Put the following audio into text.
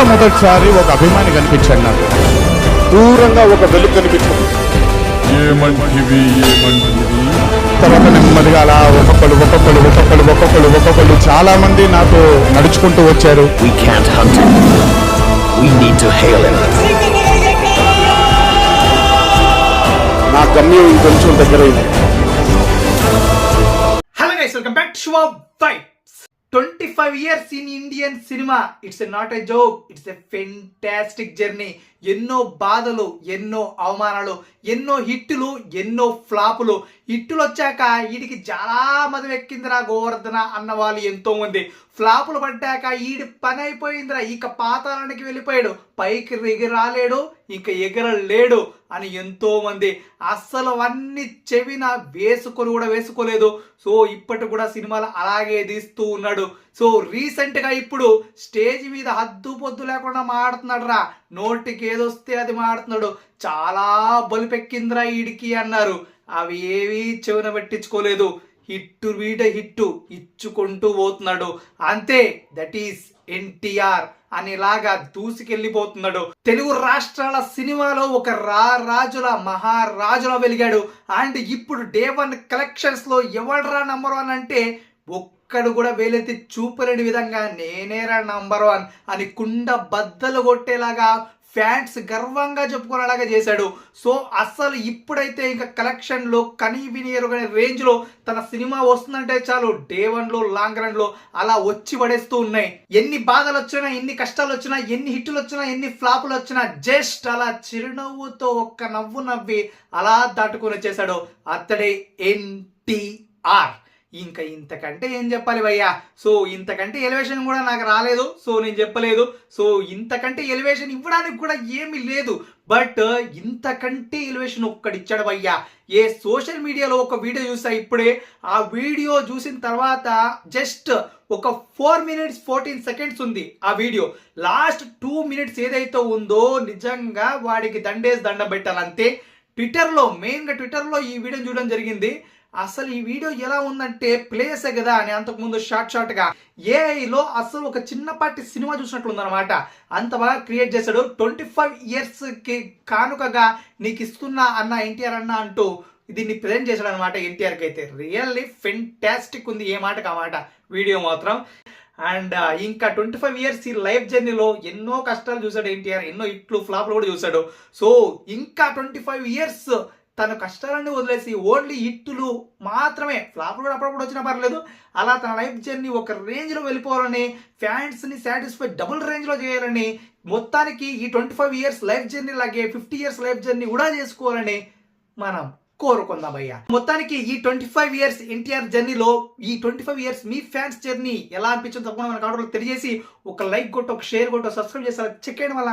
మొట్టమొదటిసారి ఒక అభిమాని కనిపించాడు నాకు. దూరంగా ఒక వెలుగు కనిపించింది. ఏమంటివి ఏమంటివి తర్వాత నెమ్మదిగా అలా ఒక్కొక్కరు ఒక్కొక్కరు ఒక్కొక్కరు ఒక్కొక్కరు ఒక్కొక్కరు చాలా మంది నాకు నడుచుకుంటూ వచ్చారు. We can't hunt him. We need to hail him. నా గమ్యం ఇంకొంచెం దగ్గరైంది. Hello guys welcome back to twenty five years in Indian cinema it's a not a joke it's a fantastic journey ఎన్నో బాధలు ఎన్నో అవమానాలు ఎన్నో హిట్టులు ఎన్నో ఫ్లాపులు. హిట్టులు వచ్చాక వీడికి చాలా మదివెక్కిందిరా ఎక్కిందిరా గోవర్ధన అన్న వాళ్ళు ఎంతో మంది ఫ్లాపులు పడ్డాక ఈడి పని అయిపోయిందిరా. ఇక పాతాళానికి వెళ్ళిపోయాడు. పైకి ఎగిరాలేడు ఇక ఎగరలేడు అని ఎంతో మంది అస్సలు అన్ని చెవిన వేసుకొని కూడా వేసుకోలేదు. సో ఇప్పటి కూడా సినిమాలు అలాగే తీస్తూ ఉన్నాడు. సో రీసెంట్గా ఇప్పుడు స్టేజ్ మీద హద్దు పొద్దు లేకుండా మాడుతున్నాడు రా నోటికి ఏదొస్తే అది మాడుతున్నాడు. చాలా బలిపెక్కిందిరా ఈడికి అన్నారు. అవి ఏవి చెవిన పెట్టించుకోలేదు. హిట్టు వీడ హిట్టు ఇచ్చుకుంటూ పోతున్నాడు అంతే దట్ ఈస్ ఎన్టీఆర్ అనేలాగా దూసుకెళ్ళిపోతున్నాడు తెలుగు రాష్ట్రాల సినిమాలో ఒక రా రాజుల మహారాజుల వెలిగాడు అండ్ ఇప్పుడు డే వన్ కలెక్షన్స్లో నంబర్ వన్ అంటే ఒక్కడు కూడా వేలెత్తి చూపలేని విధంగా నేనేరా నంబర్ వన్ అని కుండ బద్దలు కొట్టేలాగా ఫ్యాన్స్ గర్వంగా చెప్పుకునేలాగా చేశాడు. సో అసలు ఇప్పుడైతే ఇంకా కలెక్షన్లో కనీ వినియరుగనే తన సినిమా వస్తుందంటే చాలు డే వన్లో లాంగ్ రన్లో అలా వచ్చి పడేస్తూ ఉన్నాయి. ఎన్ని బాధలు వచ్చినా ఎన్ని కష్టాలు వచ్చినా ఎన్ని హిట్లు వచ్చినా ఎన్ని ఫ్లాపులు వచ్చినా జస్ట్ అలా చిరునవ్వుతో ఒక్క నవ్వు నవ్వి అలా దాటుకొని వచ్చేసాడు అతడే ఎన్టీఆర్ ఇంకా ఇంతకంటే ఏం చెప్పాలి భయ్యా? సో ఇంతకంటే ఎలివేషన్ కూడా నాకు రాలేదు. సో నేను చెప్పలేదు. సో ఇంతకంటే ఎలివేషన్ ఇవ్వడానికి కూడా ఏమీ లేదు. బట్ ఇంతకంటే ఎలివేషన్ ఒక్కడి ఇచ్చాడు భయ్యా. ఏ సోషల్ మీడియాలో ఒక వీడియో చూసా ఇప్పుడే? ఆ వీడియో చూసిన తర్వాత జస్ట్ ఒక ఫోర్ మినిట్స్ ఫోర్టీన్ సెకండ్స్ ఉంది ఆ వీడియో లాస్ట్ టూ మినిట్స్ ఏదైతే ఉందో నిజంగా వాడికి దండేసి దండ పెట్టాలంతే. ట్విట్టర్లో మెయిన్గా ట్విట్టర్లో ఈ వీడియో చూడడం జరిగింది. అసలు ఈ వీడియో ఎలా ఉందంటే ప్లేసే కదా అని అంతకుముందు షార్ట్ షార్ట్గా ఏఐలో అసలు ఒక చిన్నపాటి సినిమా చూసినట్లు ఉందన్నమాట అంత బాగా క్రియేట్ చేశాడు. ట్వంటీ ఫైవ్ ఇయర్స్కి కానుకగా నీకు ఇస్తున్నా అన్న ఎన్టీఆర్ అన్న అంటూ దీన్ని ప్రజెంట్ చేశాడు అనమాట ఎన్టీఆర్కి అయితే రియల్లీ ఫెంటాస్టిక్ ఉంది ఏ మాటకు ఆ మాట. వీడియో మాత్రం. అండ్ ఇంకా ట్వంటీ ఫైవ్ ఇయర్స్ ఈ లైఫ్ జర్నీలో ఎన్నో కష్టాలు చూశాడు ఎన్టీఆర్ ఎన్నో ఇట్లు ఫ్లాప్లు కూడా చూశాడు. సో ఇంకా ట్వంటీ ఫైవ్ ఇయర్స్ తన కష్టాలన్నీ వదిలేసి ఓన్లీ హిట్టులు మాత్రమే. ఫ్లాప్లు కూడా అప్పుడప్పుడు వచ్చినా పర్లేదు. అలా తన లైఫ్ జర్నీ ఒక రేంజ్లో వెళ్ళిపోవాలని ఫ్యాన్స్ని సాటిస్ఫై డబుల్ రేంజ్లో చేయాలని మొత్తానికి ఈ twenty five years life journey లాగే ఫిఫ్టీ ఇయర్స్ లైఫ్ జర్నీ కూడా చేసుకోవాలని మనం కోరుకుందాం అయ్యా. మొత్తానికి ఈ ట్వంటీ ఫైవ్ ఇయర్స్ ఎన్టీఆర్ జర్నీలో ఈ ట్వంటీ ఫైవ్ ఇయర్స్ మీ ఫ్యాన్స్ జర్నీ ఎలా అనిపించిందో తప్పకుండా మన కావడంలో తెలియజేసి ఒక లైక్ కొట్టు ఒక షేర్ కొట్టు సబ్స్క్రైబ్ చేస్తారు చెక్ చేయడం వల్ల